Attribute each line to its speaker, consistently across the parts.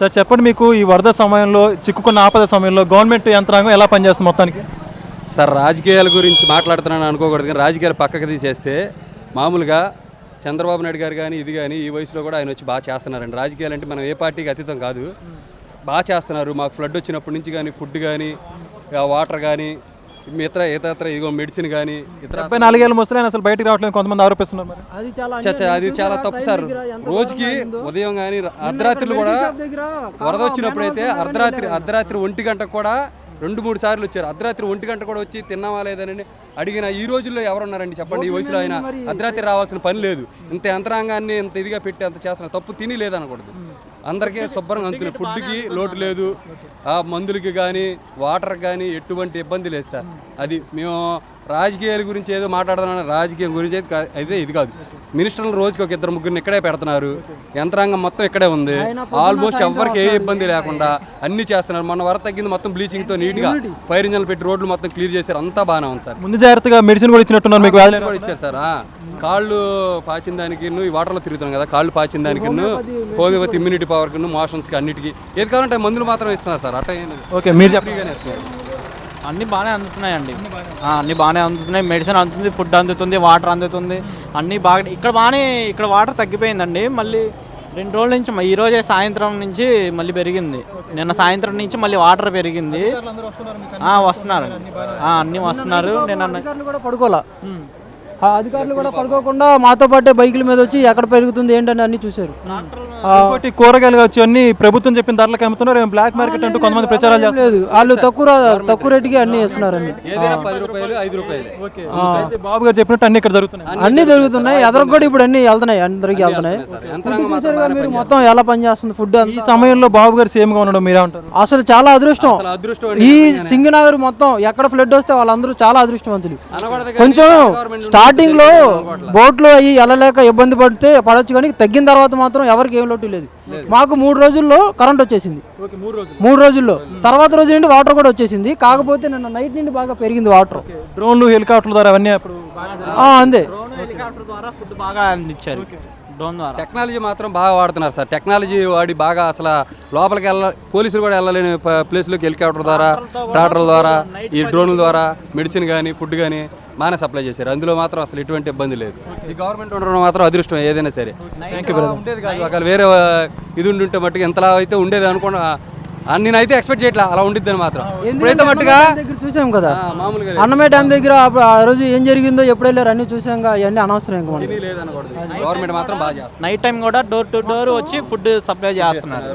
Speaker 1: Sir చెప్పండి మీకు ఈ వరద సమయంలో చిక్కుకున్న ఆపద సమయంలో గవర్నమెంట్ యంత్రాంగం ఎలా పనిచేస్తుంది మొత్తానికి?
Speaker 2: సార్ రాజకీయాల గురించి మాట్లాడుతున్నాను అనుకోకూడదు కానీ రాజకీయాలు పక్కకు తీసేస్తే మామూలుగా చంద్రబాబు నాయుడు గారు కానీ ఇది కానీ ఈ వయసులో కూడా ఆయన వచ్చి బాగా చేస్తున్నారండి. రాజకీయాలు అంటే మనం ఏ పార్టీకి అతీతం కాదు. బాగా చేస్తున్నారు. మాకు ఫ్లడ్ వచ్చినప్పటి నుంచి కానీ ఫుడ్ కానీ వాటర్ కానీ ఇతర ఇతర ఇగో మెడిసిన్ కానీ ఇతర
Speaker 1: డెబ్బై నాలుగేళ్ళ ముసలి అసలు బయటికి రావట్లేదు కొంతమంది ఆరోపిస్తున్నారు మరి.
Speaker 3: అది చాలా
Speaker 2: చ- చ- అది చాలా తప్పు సార్. రోజుకి ఉదయం కానీ అర్ధరాత్రులు కూడా వరద వచ్చినప్పుడైతే అర్ధరాత్రి అర్ధరాత్రి ఒంటి గంటకు కూడా రెండు మూడు సార్లు వచ్చారు. అర్ధరాత్రి ఒంటి గంట కూడా వచ్చి తిన్నావా లేదని అడిగిన ఈ రోజుల్లో ఎవరున్నారండి చెప్పండి? ఈ వయసులో ఆయన అర్ధరాత్రి రావాల్సిన పని లేదు. ఇంత యంత్రాంగాన్ని ఇంత ఇదిగా పెట్టి అంత చేస్తున్న తప్పు తిని లేదనకూడదు. అందరికీ శుభ్రంగా అందుకునే ఫుడ్కి లోటు లేదు. ఆ మందులకి కానీ వాటర్ కానీ ఎటువంటి ఇబ్బంది లేదు సార్. అది మేము రాజకీయాల గురించి ఏదో మాట్లాడుతున్నాం రాజకీయం గురించి అయితే ఇది కాదు. మినిస్టర్లు రోజుకి ఒక ఇద్దరు ముగ్గురిని ఇక్కడే పెడుతున్నారు. యంత్రాంగం మొత్తం ఇక్కడే ఉంది. ఆల్మోస్ట్ ఎవరికి ఏ ఇబ్బంది లేకుండా అన్ని చేస్తున్నారు. మొన్న వర తగ్గింది మొత్తం బ్లీచింగ్తో నీట్గా ఫైర్ ఇంజన్లు పెట్టి రోడ్లు మొత్తం క్లియర్ చేశారు. అంతా బాగానే ఉంది సార్.
Speaker 1: ముందు జాగ్రత్తగా మెడిసిన్ కూడా ఇచ్చినట్టున్నారు మీకు వ్యాధి
Speaker 2: కూడా ఇచ్చారు సార్. ఆ, కాళ్ళు పాచిన దానికి ఈ వాటర్లో తిరుగుతున్నాం కదా కాళ్ళు పాచిన దానికి హోమియోపతి ఇమ్యూనిటీ పవర్కి మోషన్స్కి అన్నిటికీ. ఏది కావాలంటే మందులు మాత్రం ఇస్తున్నారు సార్. అట్ట.
Speaker 1: ఓకే మీరు
Speaker 2: ఇస్తున్నారు.
Speaker 4: అన్నీ బాగానే అందుతున్నాయండి. ఆ, అన్నీ బాగానే అందుతున్నాయి. మెడిసిన్ అందుతుంది ఫుడ్ అందుతుంది వాటర్ అందుతుంది. అన్నీ బాగా ఇక్కడ బాగానే ఇక్కడ వాటర్ తగ్గిపోయిందండి. మళ్ళీ రెండు రోజుల నుంచి ఈ రోజే సాయంత్రం నుంచి మళ్ళీ పెరిగింది. నిన్న సాయంత్రం నుంచి మళ్ళీ వాటర్ పెరిగింది. ఆ, వస్తున్నారు. ఆ, అన్నీ వస్తున్నారు. నేను
Speaker 3: పడుకోవాలా ఆ అధికారులు కూడా పడుకోకుండా మాతో పాటే బైకుల మీద వచ్చి ఎక్కడ పెరుగుతుంది ఏంటని అన్ని చూశారు.
Speaker 1: ఇంకోటి కూరగాయలు వచ్చి అన్ని ప్రభుత్వం చెప్పిన ధరలకు అమ్ముతున్నారు. బ్లాక్ మార్కెట్ అంటూ కొంతమంది ప్రచారాలు చేస్తారు
Speaker 3: లేదు వాళ్ళు తక్కువ తక్కువ రేటుకి అన్ని ఇస్తున్నారు అన్ని.
Speaker 2: ఏదైనా పది రూపాయలు ఐదు రూపాయలు.
Speaker 1: ఓకే. అయితే బాబు గారు చెప్పినట్టు అన్ని ఇక్కడ జరుగుతున్నాయి.
Speaker 3: అన్ని దొరుకుతున్నాయి ఎదరకు కూడా ఇప్పుడు అన్ని వెళ్తున్నాయి. అందరికి వెళ్తున్నాయి.
Speaker 2: సార్. యంత్రాంగం మాత్రం
Speaker 3: చూశారు కదా
Speaker 2: బాగానే
Speaker 3: మీరు మొత్తం ఎలా పనిచేస్తుంది? ఫుడ్
Speaker 1: ఈ సమయంలో బాబు గారు సేమ్గా ఉండడం మీరే ఉంటారు
Speaker 3: అసలు చాలా అదృష్టం.
Speaker 2: అసలు అదృష్టం
Speaker 3: ఈ సింగనగర్ మొత్తం ఎక్కడ ఫ్లడ్ వస్తే వాళ్ళందరూ చాలా అదృష్టవంతులు. కొంచెం
Speaker 2: గవర్నమెంట్
Speaker 3: స్టార్టింగ్లో బోట్లు అయ్యి వెళ్ళలేక ఇబ్బంది పడితే పడవచ్చు కానీ తగ్గిన తర్వాత మాత్రం ఎవరికి ఏం లోటు లేదు. మాకు మూడు రోజుల్లో కరెంట్ వచ్చేసింది.
Speaker 1: ఓకే మూడు రోజులు
Speaker 3: మూడు రోజుల్లో. తర్వాత రోజు నుండి వాటర్ కూడా వచ్చేసింది. కాకపోతే నిన్న నైట్ నుండి బాగా పెరిగింది వాటర్.
Speaker 1: డ్రోన్లు హెలికాప్టర్ల ద్వారా అవన్నీ అప్పుడు
Speaker 3: అంతే.
Speaker 4: డ్రోన్ హెలికాప్టర్ ద్వారా ఫుడ్ బాగా అందించారు. డ్రోన్ ద్వారా.
Speaker 2: టెక్నాలజీ మాత్రం బాగా వాడుతున్నారు సార్. టెక్నాలజీ వాడి బాగా అసలు లోపలికి వెళ్ళ పోలీసులు కూడా వెళ్ళలేని ప్లేస్లోకి హెలికాప్టర్ ద్వారా ట్రాక్టర్ల ద్వారా ఈ డ్రోన్ల ద్వారా మెడిసిన్ కానీ ఫుడ్ కానీ బాగానే సప్లై చేశారు. అందులో మాత్రం అసలు ఎటువంటి ఇబ్బంది లేదు. ఈ గవర్నమెంట్ ఉండడం మాత్రం అదృష్టం ఏదైనా సరే. ఉండేది కాదు. ఒకవేళ వేరే ఇది ఉండి ఉంటే మట్టుకు ఎంతలా అయితే ఉండేది అనుకున్నా నేనైతే ఎక్స్పెక్ట్ చేయట్లా. అలా ఉండిద్దని మాత్రం. ఇప్పుడైతే మట్టుగా
Speaker 3: చూసాం కదా.
Speaker 2: ఆ, మామూలుగా
Speaker 3: అన్నమే డ్యామ్ దగ్గర ఆ రోజు ఏం జరిగిందో ఎప్పుడు వెళ్ళారు అన్ని చూసాం కదా, అవన్నీ అనవసరం ఇంకా
Speaker 2: గవర్నమెంట్ మాత్రం బాగా
Speaker 4: నైట్ టైం కూడా డోర్ టు డోర్ వచ్చి ఫుడ్ సప్లై చేస్తున్నారు.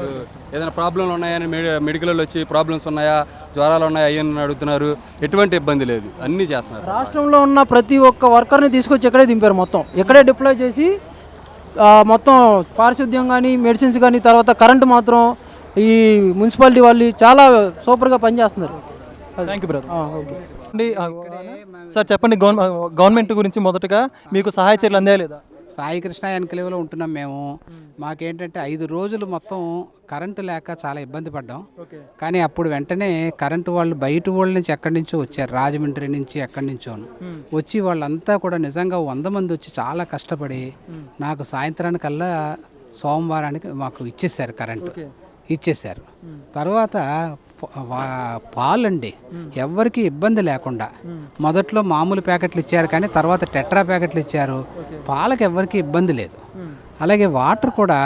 Speaker 2: ఏదైనా ప్రాబ్లంలు ఉన్నాయని మెడి- మెడికల్ వచ్చి ప్రాబ్లమ్స్ ఉన్నాయా జ్వరాలు ఉన్నాయా అయ్యని అడుగుతున్నారు. ఎటువంటి ఇబ్బంది లేదు. అన్నీ చేస్తున్నారు.
Speaker 3: రాష్ట్రంలో ఉన్న ప్రతి ఒక్క వర్కర్ని తీసుకొచ్చి ఇక్కడే దింపారు మొత్తం. ఇక్కడే డిప్లాయ్ చేసి మొత్తం పారిశుద్ధ్యం కానీ మెడిసిన్స్ కానీ తర్వాత కరెంటు మాత్రం ఈ మున్సిపాలిటీ వాళ్ళు చాలా సూపర్గా పనిచేస్తున్నారు.
Speaker 1: థ్యాంక్ యూ బ్రదర్
Speaker 3: ఆ, ఓకే.
Speaker 1: అండి, ఆ, సార్ చెప్పండి గవర్న- గవర్నమెంట్ గురించి మొదటగా మీకు సహాయ చర్యలు అందాయా లేదా
Speaker 5: సాయి కృష్ణ ఎన్కలేవలో ఉంటున్నాం మేము. మాకేంటంటే ఐదు రోజులు మొత్తం కరెంటు లేక చాలా ఇబ్బంది పడ్డాం.
Speaker 1: ఓకే.
Speaker 5: కానీ అప్పుడు వెంటనే కరెంటు వాళ్ళు బయట వాళ్ళ నుంచి ఎక్కడి నుంచో వచ్చారు. రాజమండ్రి నుంచి ఎక్కడి నుంచోను వచ్చి వాళ్ళంతా కూడా నిజంగా వంద మంది వచ్చి చాలా కష్టపడి నాకు సాయంత్రానికల్లా సోమవారానికి మాకు ఇచ్చేసారు కరెంటు. ఇచ్చేసారు తర్వాత పాలండి. ఎవ్వరికి ఇబ్బంది లేకుండా. మొదట్లో మామూలు ప్యాకెట్లు ఇచ్చారు కానీ తర్వాత టెట్రా ప్యాకెట్లు ఇచ్చారు. పాలకు ఎవ్వరికి ఇబ్బంది లేదు. అలాగే వాటర్ కూడా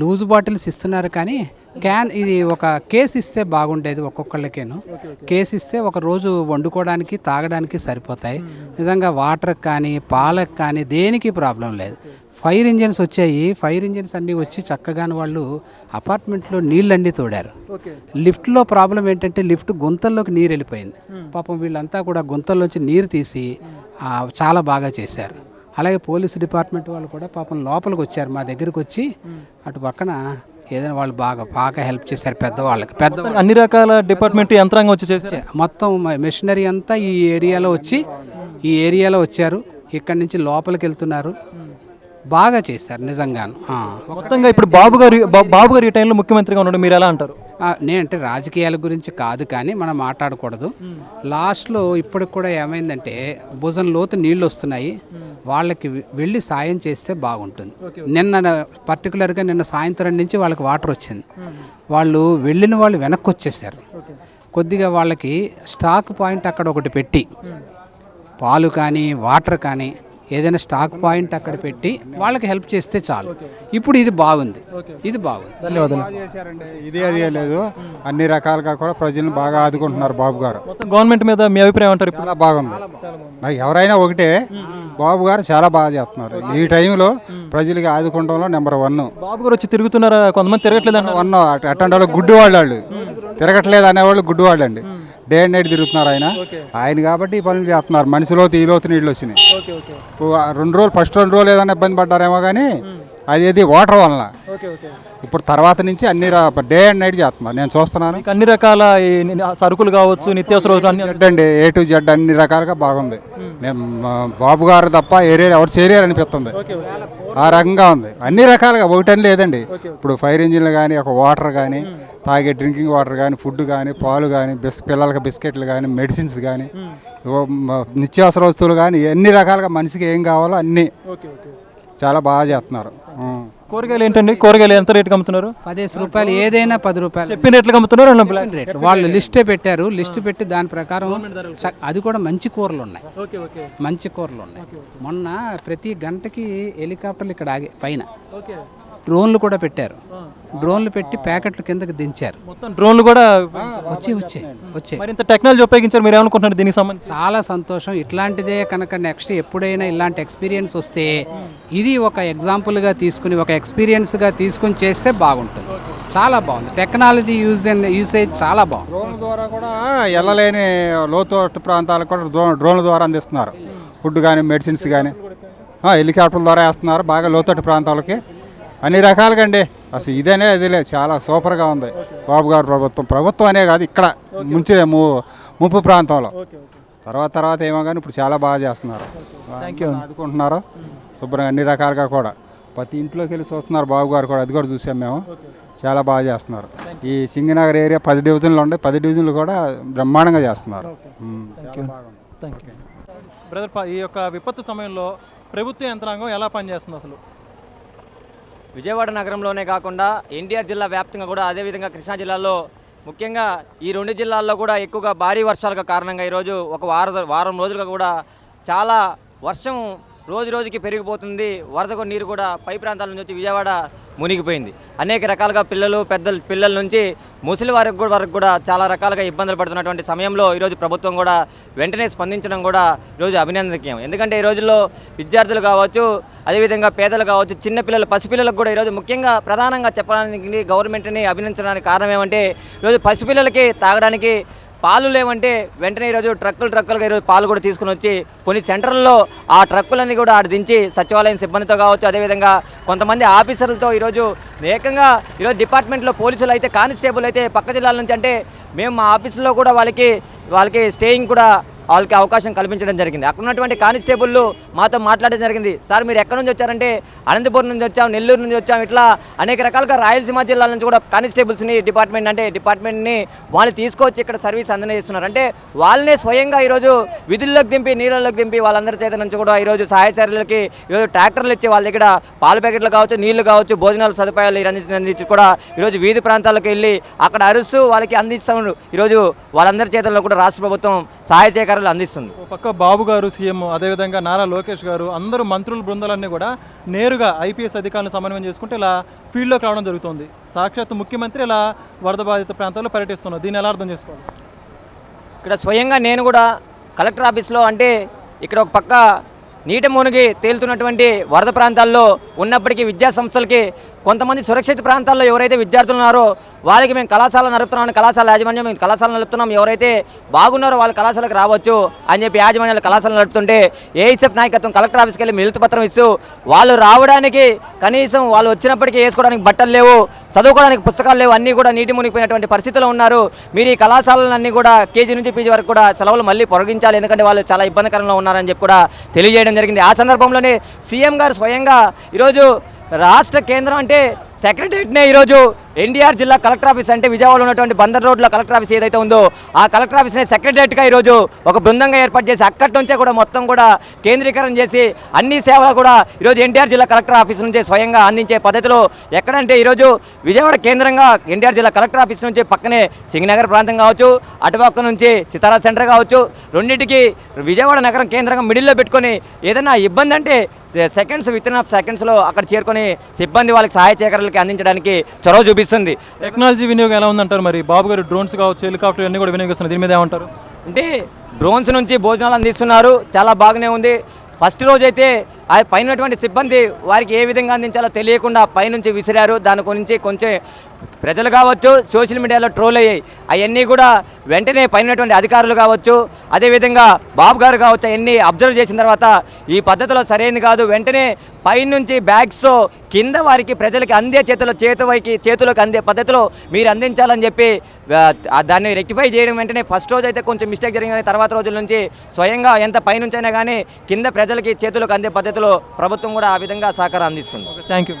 Speaker 5: లూజ్ బాటిల్స్ ఇస్తున్నారు కానీ క్యాన్ ఇది ఒక కేస్ ఇస్తే బాగుండేది ఒక్కొక్కళ్ళకేను. కేస్ ఇస్తే ఒక రోజు వండుకోవడానికి తాగడానికి సరిపోతాయి. నిజంగా వాటర్కి కానీ పాలకు కానీ దేనికి ప్రాబ్లం లేదు. ఫైర్ ఇంజిన్స్ వచ్చాయి. ఫైర్ ఇంజిన్స్ అన్నీ వచ్చి చక్కగాని వాళ్ళు అపార్ట్మెంట్లో నీళ్ళన్నీ తోడారు. లిఫ్ట్లో ప్రాబ్లం ఏంటంటే లిఫ్ట్ గుంతల్లోకి నీరు వెళ్ళిపోయింది. పాపం వీళ్ళంతా కూడా గుంతల్లోంచి నీరు తీసి చాలా బాగా చేశారు. అలాగే పోలీస్ డిపార్ట్మెంట్ వాళ్ళు కూడా పాపం లోపలికి వచ్చారు. మా దగ్గరికి వచ్చి అటు పక్కన ఏదైనా వాళ్ళు బాగా బాగా హెల్ప్ చేశారు పెద్దవాళ్ళకి. పెద్ద
Speaker 1: అన్ని రకాల డిపార్ట్మెంట్ యంత్రాంగం వచ్చి
Speaker 5: మొత్తం మెషినరీ అంతా ఈ ఏరియాలో వచ్చి ఈ ఏరియాలో వచ్చారు. ఇక్కడి నుంచి లోపలికి వెళ్తున్నారు. బాగా చేశారు నిజంగాను.
Speaker 1: మొత్తంగా ఇప్పుడు బాబు గారు బాబు గారు ఈ టైంలో ముఖ్యమంత్రిగా ఉన్నాడు మీరు ఎలా అంటారు?
Speaker 5: నేనంటే రాజకీయాల గురించి కాదు కానీ మనం మాట్లాడకూడదు. లాస్ట్లో ఇప్పటికి కూడా ఏమైందంటే భుజం లోతు నీళ్ళు వస్తున్నాయి. వాళ్ళకి వెళ్ళి సాయం చేస్తే బాగుంటుంది. నిన్న పర్టికులర్గా నిన్న సాయంత్రం నుంచి వాళ్ళకి వాటర్ వచ్చింది. వాళ్ళు వెళ్ళిన వాళ్ళు వెనక్కి వచ్చేసారు. కొద్దిగా వాళ్ళకి స్టాక్ పాయింట్ అక్కడ ఒకటి పెట్టి పాలు కానీ వాటర్ కానీ ఏదైనా స్టాక్ పాయింట్ అక్కడ పెట్టి వాళ్ళకి హెల్ప్ చేస్తే చాలు. ఇప్పుడు ఇది బాగుంది. ఇది బాగుంది.
Speaker 1: ధన్యవాదాలు.
Speaker 6: బాగా చేశారండి. ఇది అది ఏం లేదు అన్ని రకాలుగా కూడా ప్రజలను బాగా ఆదుకుంటున్నారు బాబు గారు.
Speaker 1: మొత్తం గవర్నమెంట్ మీద మీ అభిప్రాయం అంటారు ఇప్పుడు?
Speaker 6: చాలా బాగుంది. నాకు ఎవరైనా ఒకటే బాబు గారు చాలా బాగా చేస్తున్నారు. ఈ టైంలో ప్రజలకి ఆదుకోవడంలో నెంబర్ వన్.
Speaker 1: బాబు గారు వచ్చి తిరుగుతున్నారా? కొంతమంది తిరగట్లేదు
Speaker 6: వన్ అటువంటి వాళ్ళు గుడ్డి వాళ్ళు వాళ్ళు. తిరగట్లేదు అనేవాళ్ళు గుడ్డి వాళ్ళు అండి డే అండ్ నైట్ తిరుగుతున్నారు ఆయన. ఆయన కాబట్టి ఈ పనులు చేస్తున్నారు. మనిషిలో ఈ లోతు నీళ్ళు వచ్చినాయి. రెండు రోజులు ఫస్ట్ రెండు రోజులు ఏదైనా ఇబ్బంది పడ్డారేమో కానీ అది ఏది వాటర్ వలన. ఇప్పుడు తర్వాత నుంచి అన్ని డే అండ్ నైట్ చేస్తున్నారు నేను చూస్తున్నాను.
Speaker 1: అన్ని రకాల సరుకులు కావచ్చు నిత్యావసర అన్ని
Speaker 6: జెడ్ అండి ఏ టు జెడ్ అన్ని రకాలుగా బాగుంది. నేను బాబు గారు తప్ప ఏరియా ఎవరు చేయలేరు అనిపిస్తుంది ఆ రకంగా ఉంది. అన్ని రకాలుగా ఒకటని లేదండి. ఇప్పుడు ఫైర్ ఇంజిన్లు కానీ ఒక వాటర్ కానీ తాగే డ్రింకింగ్ వాటర్ కానీ ఫుడ్ కానీ పాలు కానీ బిస్ పిల్లలకి బిస్కెట్లు కానీ మెడిసిన్స్ కానీ నిత్యావసర వస్తువులు కానీ ఎన్ని రకాలుగా మనిషికి ఏం కావాలో అన్నీ. చాలా బాగా చేస్తున్నారు.
Speaker 1: కూరగాయలు ఏంటండి? కూరగాయలు ఎంత రేటుకి అమ్ముతున్నారు?
Speaker 5: పదిహేను రూపాయలు ఏదైనా పది రూపాయలు.
Speaker 1: చెప్పిన రేట్లకు అమ్ముతున్నారు
Speaker 5: రేట్లు. వాళ్ళు లిస్టే పెట్టారు. లిస్ట్ పెట్టి దాని ప్రకారం చ- అది కూడా మంచి కూరలు ఉన్నాయి.
Speaker 1: Okay okay.
Speaker 5: మంచి కూరలు ఉన్నాయి. మొన్న ప్రతి గంటకి హెలికాప్టర్లు ఇక్కడ ఆగే పైన.
Speaker 1: ఓకే.
Speaker 5: డ్రోన్లు కూడా పెట్టారు. డ్రోన్లు పెట్టి ప్యాకెట్లు కిందకి దించారు.
Speaker 1: మొత్తం డ్రోన్లు కూడా
Speaker 5: వచ్చి వచ్చే వచ్చే
Speaker 1: మరింత టెక్నాలజీ ఉపయోగించారు మీరు ఏమనుకుంటున్నారు దీనికి సంబంధించి?
Speaker 5: చాలా సంతోషం. ఇట్లాంటిదే కనుక నెక్స్ట్ ఎప్పుడైనా ఇలాంటి ఎక్స్పీరియన్స్ వస్తే ఇది ఒక ఎగ్జాంపుల్గా తీసుకుని ఒక ఎక్స్పీరియన్స్గా తీసుకుని చేస్తే బాగుంటుంది. చాలా బాగుంది. టెక్నాలజీ యూజ్ యూసేజ్ చాలా బాగుంది.
Speaker 6: డ్రోన్ ద్వారా కూడా వెళ్ళలేని లోతట్టు ప్రాంతాలకు కూడా డ్రోన్ డ్రోన్ల ద్వారా అందిస్తున్నారు. ఫుడ్ కానీ మెడిసిన్స్ కానీ హెలికాప్టర్ల ద్వారా వేస్తున్నారు. బాగా లోతట్టు ప్రాంతాలకి. అన్ని రకాలుగా అండి అసలు ఇదేనే అదిలే చాలా సూపర్గా ఉంది. బాబు గారు ప్రభుత్వం ప్రభుత్వం అనే కాదు ఇక్కడ ముంచే ముప్పు ప్రాంతంలో. తర్వాత తర్వాత ఏమో కానీ ఇప్పుడు చాలా బాగా చేస్తున్నారు. ఆదుకుంటున్నారు. శుభ్రంగా అన్ని రకాలుగా కూడా. ప్రతి ఇంట్లోకి వెళ్ళి చూస్తున్నారు బాబు గారు కూడా అది కూడా చూసాం మేము. చాలా బాగా చేస్తున్నారు. ఈ సింగనగర్ ఏరియా పది డివిజన్లు ఉండే పది డివిజన్లు కూడా బ్రహ్మాండంగా చేస్తున్నారు.
Speaker 1: బ్రదర్ ఈ యొక్క విపత్తు సమయంలో ప్రభుత్వ యంత్రాంగం ఎలా పనిచేస్తుంది అసలు?
Speaker 7: విజయవాడ నగరంలోనే కాకుండా ఎన్టీఆర్ జిల్లా వ్యాప్తంగా కూడా అదేవిధంగా కృష్ణా జిల్లాలో ముఖ్యంగా ఈ రెండు జిల్లాల్లో కూడా ఎక్కువగా భారీ వర్షాలకు కారణంగా ఈరోజు ఒక వార వారం రోజులుగా కూడా చాలా వర్షం రోజు రోజుకి పెరిగిపోతుంది. వరదకు నీరు కూడా పై ప్రాంతాల నుంచి వచ్చి విజయవాడ మునిగిపోయింది. అనేక రకాలుగా పిల్లలు పెద్దలు పిల్లల నుంచి ముసలి వారికి కూడా వరకు కూడా చాలా రకాలుగా ఇబ్బందులు పడుతున్నటువంటి సమయంలో ఈరోజు ప్రభుత్వం కూడా వెంటనే స్పందించడం కూడా ఈరోజు అభినందనీయం. ఎందుకంటే ఈ రోజుల్లో విద్యార్థులు కావచ్చు అదేవిధంగా పేదలు కావచ్చు చిన్నపిల్లలు పసిపిల్లలకు కూడా ఈరోజు ముఖ్యంగా ప్రధానంగా చెప్పడానికి గవర్నమెంట్ని అభినందించడానికి కారణం ఏమంటే ఈరోజు పసిపిల్లలకి తాగడానికి పాలు లేవంటే వెంటనే ఈరోజు ట్రక్కులు ట్రక్కులుగా ఈరోజు పాలు కూడా తీసుకుని వచ్చి కొన్ని సెంటర్లలో ఆ ట్రక్కులన్నీ కూడా ఆడ దించి సచివాలయం సిబ్బందితో కావచ్చు అదేవిధంగా కొంతమంది ఆఫీసర్లతో ఈరోజు ఏకంగా ఈరోజు డిపార్ట్మెంట్లో పోలీసులు అయితే కానిస్టేబుల్ అయితే పక్క జిల్లాల నుంచి అంటే మేము మా ఆఫీసులో కూడా వాళ్ళకి వాళ్ళకి స్టేయింగ్ కూడా వాళ్ళకి అవకాశం కల్పించడం జరిగింది. అక్కడ ఉన్నటువంటి కానిస్టేబుల్లు మాతో మాట్లాడడం జరిగింది. సార్ మీరు ఎక్కడి నుంచి వచ్చారంటే అనంతపురం నుంచి వచ్చాం నెల్లూరు నుంచి వచ్చాం ఇట్లా అనేక రకాలుగా రాయలసీమ జిల్లాల నుంచి కూడా కానిస్టేబుల్స్ని డిపార్ట్మెంట్ అంటే డిపార్ట్మెంట్ని వాళ్ళు తీసుకొచ్చి ఇక్కడ సర్వీస్ అందజేస్తున్నారు. అంటే వాళ్ళనే స్వయంగా ఈరోజు విధుల్లోకి దింపి నీళ్ళలోకి దింపి వాళ్ళందరి చేత నుంచి కూడా ఈరోజు సహాయ చర్యలకి ఈరోజు ట్రాక్టర్లు ఇచ్చి వాళ్ళ దగ్గర పాల ప్యాకెట్లు కావచ్చు నీళ్ళు కావచ్చు భోజనాల సదుపాయాలు అందించి కూడా ఈరోజు వీధి ప్రాంతాలకు వెళ్ళి అక్కడ అరుస్తూ వాళ్ళకి అందిస్తాము ఈరోజు వాళ్ళందరి చేతుల్లో కూడా రాష్ట్ర ప్రభుత్వం సహాయ సేకరణలు అందిస్తుంది.
Speaker 1: ఒక పక్క బాబు గారు సీఎం అదేవిధంగా నారా లోకేష్ గారు అందరూ మంత్రుల బృందాలన్నీ కూడా నేరుగా ఐపీఎస్ అధికారులను సమన్వయం చేసుకుంటే ఇలా ఫీల్డ్లోకి రావడం జరుగుతుంది. సాక్షాత్ ముఖ్యమంత్రి ఇలా వరద బాధిత ప్రాంతాల్లో పర్యటిస్తున్నారు. దీన్ని ఎలా అర్థం చేసుకోవాలి?
Speaker 7: ఇక్కడ స్వయంగా నేను కూడా కలెక్టర్ ఆఫీస్లో అంటే ఇక్కడ ఒక పక్క నీట మునిగి తేలుతున్నటువంటి వరద ప్రాంతాల్లో ఉన్నప్పటికీ విద్యా సంస్థలకి కొంతమంది సురక్షిత ప్రాంతాల్లో ఎవరైతే విద్యార్థులు ఉన్నారో వాళ్ళకి మేము కళాశాల నడుపుతున్నాం కళాశాల యాజమాన్యం మేము కళాశాల నడుపుతున్నాం. ఎవరైతే బాగున్నారో వాళ్ళ కళాశాలకు రావచ్చు అని చెప్పి యాజమాన్యాలు కళాశాల నడుపుతుంటే ఏఎస్ఎఫ్ నాయకత్వం కలెక్టర్ ఆఫీస్కి వెళ్ళి మిలుతు పత్రం ఇస్తూ వాళ్ళు రావడానికి కనీసం వాళ్ళు వచ్చినప్పటికీ వేసుకోవడానికి బట్టలు లేవు చదువుకోవడానికి పుస్తకాలు లేవు అన్నీ కూడా నీటి మునిగిపోయినటువంటి పరిస్థితిలో ఉన్నారు. మీరు ఈ కళాశాలలన్నీ కూడా కేజీ నుంచి పీజీ వరకు కూడా సెలవులు మళ్ళీ పొరగించాలి ఎందుకంటే వాళ్ళు చాలా ఇబ్బందికరంలో ఉన్నారని చెప్పి కూడా తెలియజేయడం జరిగింది. ఆ సందర్భంలోనే సీఎం గారు స్వయంగా ఈరోజు రాష్ట్ర కేంద్రం అంటే సెక్రటరియట్నే ఈరోజు ఎన్టీఆర్ జిల్లా కలెక్టర్ ఆఫీస్ అంటే విజయవాడలో ఉన్నటువంటి బందర్ రోడ్లో కలెక్టర్ ఆఫీస్ ఏదైతే ఉందో ఆ కలెక్టర్ ఆఫీస్ని సెక్రటరియట్గా ఈరోజు ఒక బృందంగా ఏర్పాటు చేసి అక్కడి నుంచే కూడా మొత్తం కూడా కేంద్రీకరణ చేసి అన్ని సేవలు కూడా ఈరోజు ఎన్టీఆర్ జిల్లా కలెక్టర్ ఆఫీస్ నుంచే స్వయంగా అందించే పద్ధతిలో ఎక్కడంటే ఈరోజు విజయవాడ కేంద్రంగా ఎన్టీఆర్ జిల్లా కలెక్టర్ ఆఫీస్ నుంచి పక్కనే సింగనగర్ ప్రాంతం కావచ్చు అటుపక్క నుంచి సితారా సెంటర్ కావచ్చు రెండింటికి విజయవాడ నగరం కేంద్రంగా మిడిల్లో పెట్టుకొని ఏదైనా ఇబ్బంది అంటే సెకండ్స్ విత్ ఇన్ ఆఫ్ సెకండ్స్లో అక్కడ చేరుకొని సిబ్బంది వాళ్ళకి సహాయ సేకరణలకి అందించడానికి చొరవ చూపి చూపిస్తుంది.
Speaker 1: టెక్నాలజీ వినియోగం ఎలా ఉందంటారు మరి? బాబు గారు డ్రోన్స్ కావచ్చు హెలికాప్టర్ అన్ని కూడా వినియోగిస్తున్నారు దీని మీద ఏమంటారు?
Speaker 7: అంటే డ్రోన్స్ నుంచి భోజనాలు అందిస్తున్నారు. చాలా బాగానే ఉంది. ఫస్ట్ రోజు అయితే ఆ పైనటువంటి సిబ్బంది వారికి ఏ విధంగా అందించాలో తెలియకుండా పైనుంచి విసిరారు. దాని గురించి కొంచెం ప్రజలు కావచ్చు సోషల్ మీడియాలో ట్రోల్ అయ్యాయి. అవన్నీ కూడా వెంటనే పైనటువంటి అధికారులు కావచ్చు అదేవిధంగా బాబు గారు కావచ్చు అవన్నీ అబ్జర్వ్ చేసిన తర్వాత ఈ పద్ధతిలో సరైనది కాదు. వెంటనే పైనుంచి బ్యాగ్స్ కింద వారికి ప్రజలకి అందే చేతిలో చేతువైకి చేతులకు అందే పద్ధతిలో మీరు అందించాలని చెప్పి దాన్ని రెక్టిఫై చేయడం వెంటనే ఫస్ట్ రోజు అయితే కొంచెం మిస్టేక్ జరిగింది. తర్వాత రోజుల నుంచి స్వయంగా ఎంత పైనుంచైనా కానీ కింద ప్రజలకి చేతులకు అందే పద్ధతిలో ప్రభుత్వం కూడా ఆ విధంగా సహకారం అందిస్తుంది.
Speaker 1: Thank you